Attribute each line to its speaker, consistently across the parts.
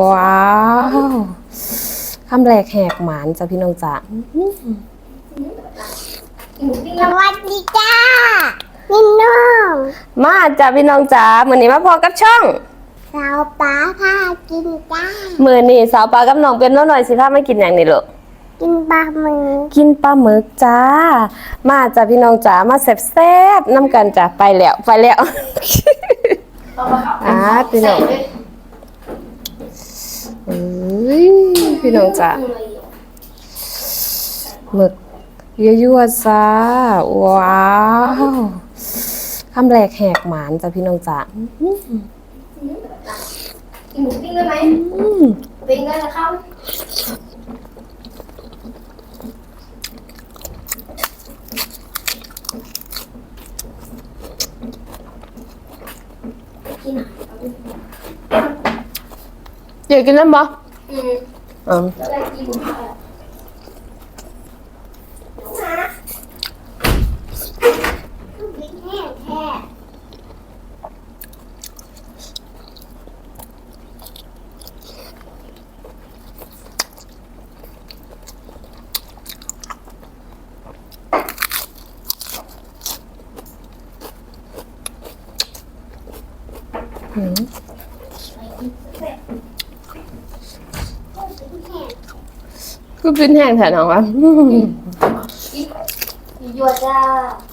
Speaker 1: ว้าวคำแรกแหกหมานจ้ะพี่น้องจ๋า
Speaker 2: สวัสดีจ้าพี่น้อง
Speaker 1: มาจ้ะพี่น้องจ๋ามื้อนี้มาพอกับช่อง
Speaker 2: สาวป้าพากินจ้า
Speaker 1: มื้อนี้สาวปลากับน้องเป็นน้องหน่อยสิพามากินหยังนี่ลูก
Speaker 2: กินปลาหมึก
Speaker 1: กินปลาหมึกจ้า มาจ้ะพี่น้องจ๋ามาแซ่บๆน้ำกันจ้ะไปแล้วไปแล้วอ่าพี่น้อง เอ้ยพี่น้องจ๋าหมึกยั่วๆจ้าว้าวคำแรกแหกหมานจ้ะพี่น้องจ๋า
Speaker 3: กินหมูปิ้งได้ไหม
Speaker 1: อืม
Speaker 3: ปิ้งได้แล้วครับกินหน่อย
Speaker 1: เดี๋ยวกินน้ำบ่
Speaker 3: อืม
Speaker 1: อืม
Speaker 3: แล้วได้ กินหมูทอด
Speaker 2: กินแห้งแท้
Speaker 1: อืมคือกินแห้งแถวน้องวะ
Speaker 3: ยั่วจ้ายา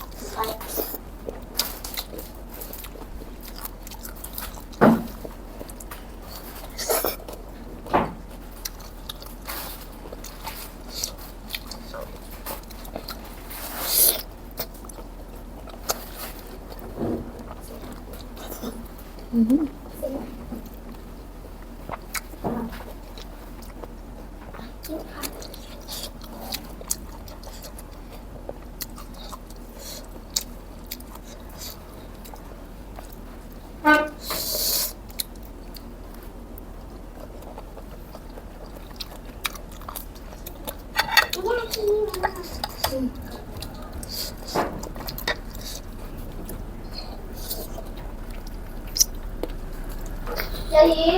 Speaker 3: ยี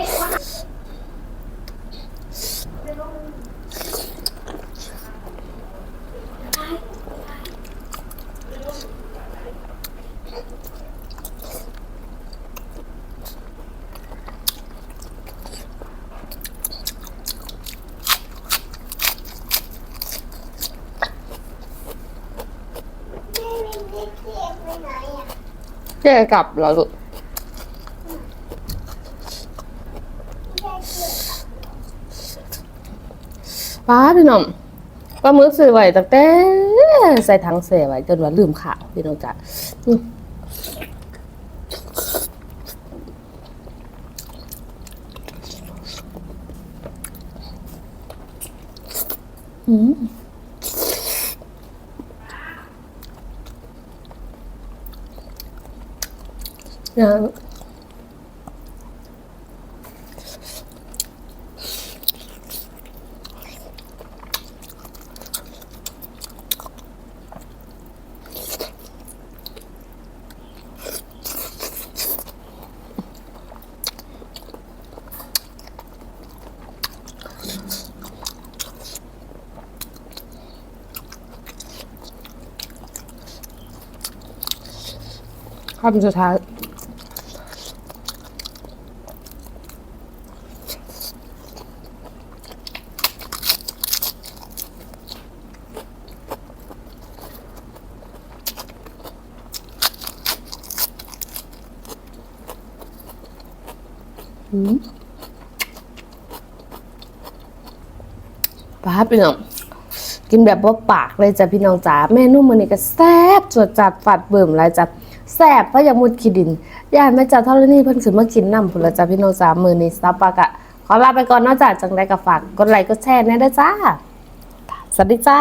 Speaker 2: เทียบไปไหนอะ
Speaker 1: เจ๊กลับเหรอลูกป้าพี่น้องปลาหมึกซื้อไว้ตั้งแต่ใส่ถังเสียไว้จนว่าลืมข่าวพี่น้องจ๋าอืมอืมเนี่ยคำสุดท้าย ป้าพี่น้องกินแบบว่าปากเลยจ้ะพี่น้องจ๋าเมนูมื้อนี้ก็แซ่บจวดจัดฝัดเบิ่มหลยจ้ะแซ่บเพราะยามุดขีดินย่านแม่จ๋าเท่านี้เพิ่นขึ้นมากินน้ำพุ่นละจ้ะพี่น้องจ๋ามื้อนี้ซับปากะขอลาไปก่อนนาะจ้ะจังไดก็ฝากกดไลค์กดแชร์แน่ด้จ้าสวัสดีจ้า